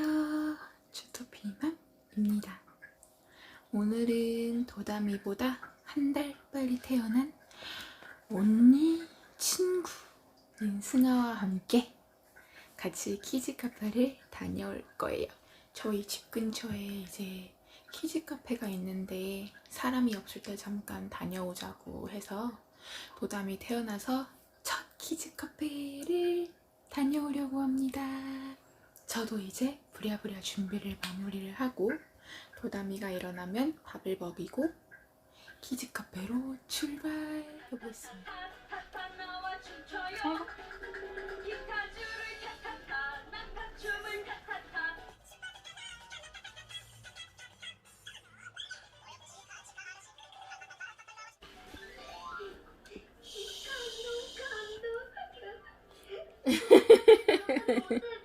안녕하세요. 주토피맘입니다. 오늘은 도담이보다 한 달 빨리 태어난 언니 친구 네, 인승아와 함께 같이 키즈 카페를 다녀올 거예요. 저희 집 근처에 이제 키즈 카페가 있는데 사람이 없을 때 잠깐 다녀오자고 해서 도담이 태어나서 첫 키즈 카페를 다녀오려고 합니다. 저도 이제 부랴부랴 준비를 마무리를 하고 도담이가 일어나면 밥을 먹이고 키즈 카페로 출발해 보겠습니다.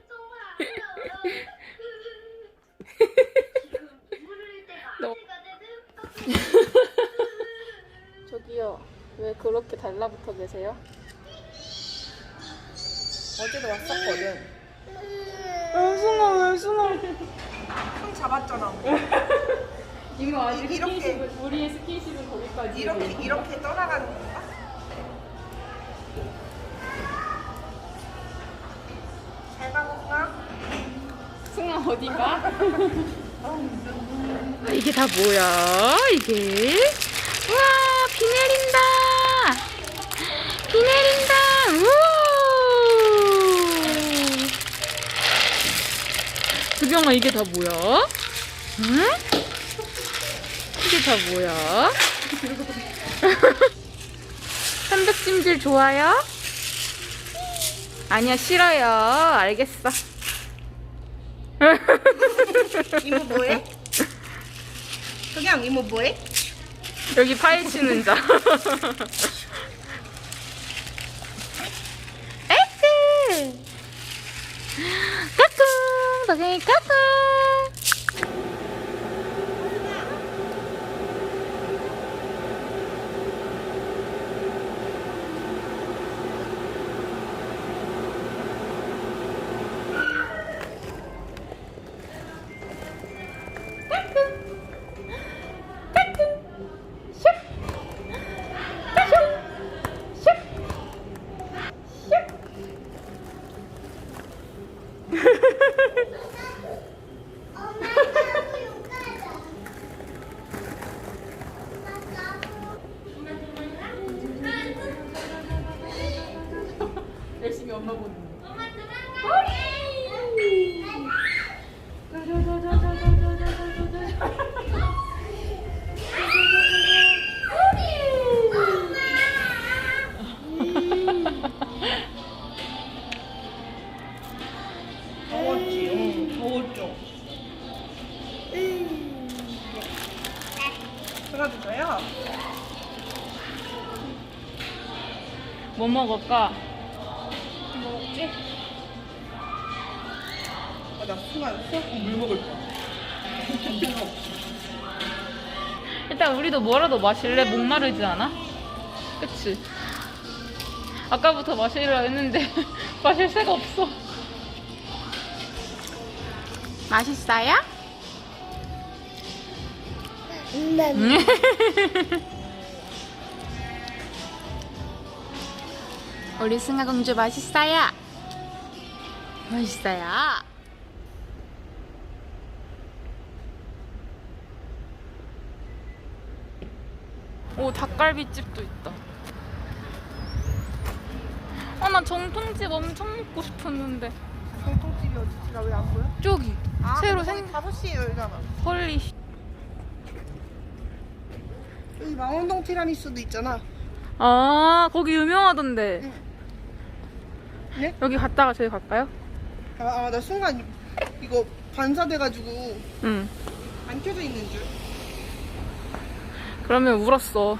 저기요, 왜 그렇게 달라붙어 계세요? 어제도 왔었거든. 은승아, 왜 승아? 형 잡았잖아. 이거 아직 이렇게- 스킨십은, 우리의 스킨십은 거기까지. 이렇게 이렇게 떠나가는 건가? 잘 가볼까? 승아 어디가? 아, 이게 다 뭐야? 이게? 와, 비 내린다! 비 내린다! 우와! 두경아, 이게 다 뭐야? 응? 이게 다 뭐야? 삼백찜질 좋아요? 아니야, 싫어요. 알겠어. 이모 뭐해? 그냥 이모 뭐해? 여기 파헤치는 자. 에스! 까꿍! 도경이 까꿍! 뭐 먹을까? 뭐 먹지? 아, 나 순간 수학국 물 먹을 거. 일단 우리도 뭐라도 마실래? 목마르지 않아? 그치? 아까부터 마시려 했는데 마실 새가 없어. 맛있어요? 우리 승아 공주 맛있어요? 맛있어요? 오 닭갈비집도 있다. 아나 정통집 엄청 먹고 싶었는데 정통집이 어디지? 나 왜 안 보여? 저기 아, 새로 생 5시에 열잖아. 헐리 씨. 여기 망원동 티라미수도 있잖아. 아 거기 유명하던데 응. 네? 여기 갔다가 저기 갈까요? 아, 아, 나 순간 이거 반사돼가지고 응 안 켜져 있는 줄. 그러면 울었어